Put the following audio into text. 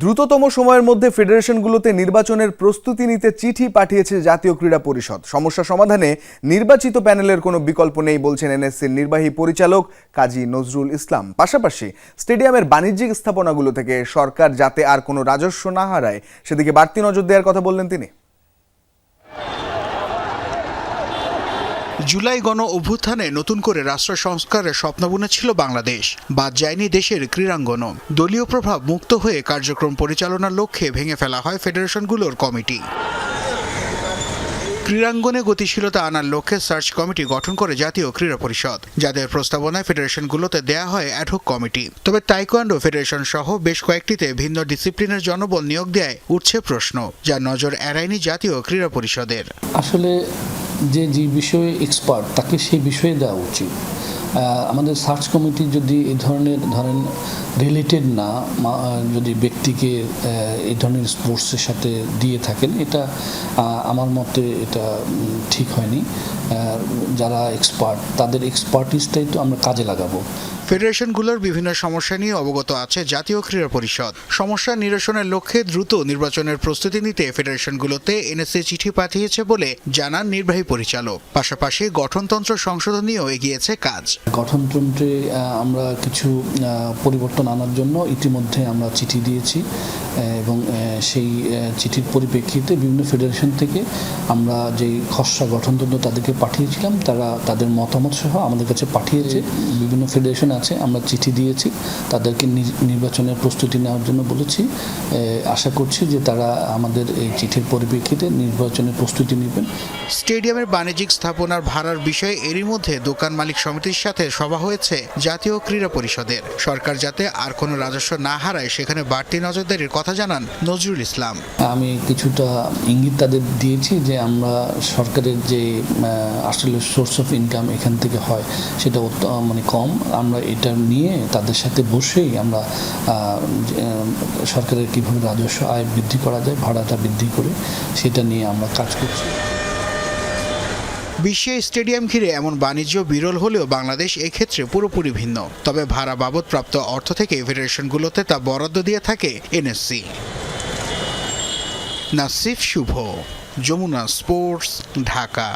দ্রুততম সময়ের মধ্যে ফেডারেশনগুলোতে নির্বাচনের প্রস্তুতি নিতে চিঠি পাঠিয়েছে জাতীয় ক্রীড়া পরিষদ। সমস্যা সমাধানে নির্বাচিত প্যানেলের কোনো বিকল্প নেই বলছেন এনএসসির নির্বাহী পরিচালক কাজী নজরুল ইসলাম। পাশাপাশি স্টেডিয়ামের বাণিজ্যিক স্থাপনাগুলো থেকে সরকার যাতে আর কোনো রাজস্ব না হারায়, সেদিকে বাড়তি নজর দেওয়ার কথা বললেন তিনি। জুলাই গণ অভ্যুত্থানে নতুন করে রাষ্ট্র সংস্কারের স্বপ্ন বুনেছিল বাংলাদেশ। বাদ যায়নি দেশের ক্রীড়াঙ্গনও দলীয় প্রভাব মুক্ত হয়ে কার্যক্রম পরিচালনার লক্ষ্যে ভেঙে ফেলা হয় ফেডারেশনগুলোর কমিটি। ক্রীড়াঙ্গনে গতিশীলতা আনার লক্ষ্যে সার্চ কমিটি গঠন করে জাতীয় ক্রীড়া পরিষদ, যাদের প্রস্তাবনায় ফেডারেশনগুলোতে দেয়া হয় অ্যাডহক কমিটি। তবে তাইকোয়ান্ডো ফেডারেশন সহ বেশ কয়েকটিতে ভিন্ন ডিসিপ্লিনের জনবল নিয়োগ দেয় উঠছে প্রশ্ন, যা নজর এড়ায়নি জাতীয় ক্রীড়া পরিষদের। আসলে যে যে বিষয়ে এক্সপার্ট তাকে সেই বিষয়ে দেওয়া উচিত। আমাদের সার্চ কমিটি যদি এই ধরনের, ধরেন রিলেটেড না যদি ব্যক্তিকে এই ধরনের স্পোর্টসের সাথে দিয়ে থাকেন, এটা আমার মতে এটা ঠিক হয়নি। যারা এক্সপার্ট তাদের এক্সপার্টিসটাই তো আমরা কাজে লাগাবো। ফেডারেশনগুলোর বিভিন্ন সমস্যা নিয়ে অবগত আছে জাতীয় ক্রীড়া পরিষদ। সমস্যা নিরসনের লক্ষ্যে দ্রুত নির্বাচনের প্রস্তুতি নিতে ফেডারেশনগুলোতে এনএসএ চিঠি পাঠিয়েছে বলে জানান নির্বাহী পরিচালক। পাশাপাশি গঠনতন্ত্র সংশোধনীও এগিয়েছে কাজ। গঠনতন্ত্রে আমরা কিছু পরিবর্তন আনার জন্য ইতিমধ্যে আমরা চিঠি দিয়েছি এবং সেই চিঠির পরিপ্রেক্ষিতে বিভিন্ন ফেডারেশন থেকে আমরা যেই খসড়া গঠনতন্ত্র তাদেরকে পাঠিয়েছিলাম তারা তাদের মতামত সহ আমাদের কাছে পাঠিয়েছে। বিভিন্ন ফেডারেশন আছে আমরা চিঠি দিয়েছি তাদেরকে নির্বাচনের প্রস্তুতি নেওয়ার জন্য বলেছি। আশা করছি যে তারা আমাদের এই চিঠির পরিপ্রেক্ষিতে নির্বাচনের প্রস্তুতি নেবেন। স্টেডিয়ামের বাণিজ্যিক স্থাপনার ভাড়ার বিষয়ে এরই মধ্যে দোকান মালিক সমিতির সাথে সভা হয়েছে জাতীয় ক্রীড়া পরিষদের। সরকার যাতে আর কোনো রাজস্ব না হারায় সেখানে বাড়তি নজরদারির কথা জানান নজরুল ইসলাম। আমি কিছুটা ইঙ্গিত তাদের দিয়েছি যে আমরা সরকারের যে আসলে সোর্স অফ ইনকাম এখান থেকে হয় সেটা মানে কম। আমরা এটা নিয়ে তাদের সাথে বসেই আমরা সরকারের কীভাবে রাজস্ব আয় বৃদ্ধি করা যায়, ভাড়াটা বৃদ্ধি করে সেটা নিয়ে আমরা কাজ করছি। বিশ্বে স্টেডিয়াম ঘিরে এমন বাণিজ্য বিরল হলেও বাংলাদেশ এক্ষেত্রে পুরোপুরি ভিন্ন। তবে ভাড়া বাবদ প্রাপ্ত অর্থ থেকে ফেডারেশনগুলোতে তা বরাদ্দ দিয়ে থাকে এনএসসি নাসিফ শুভ, যমুনা স্পোর্টস, ঢাকা।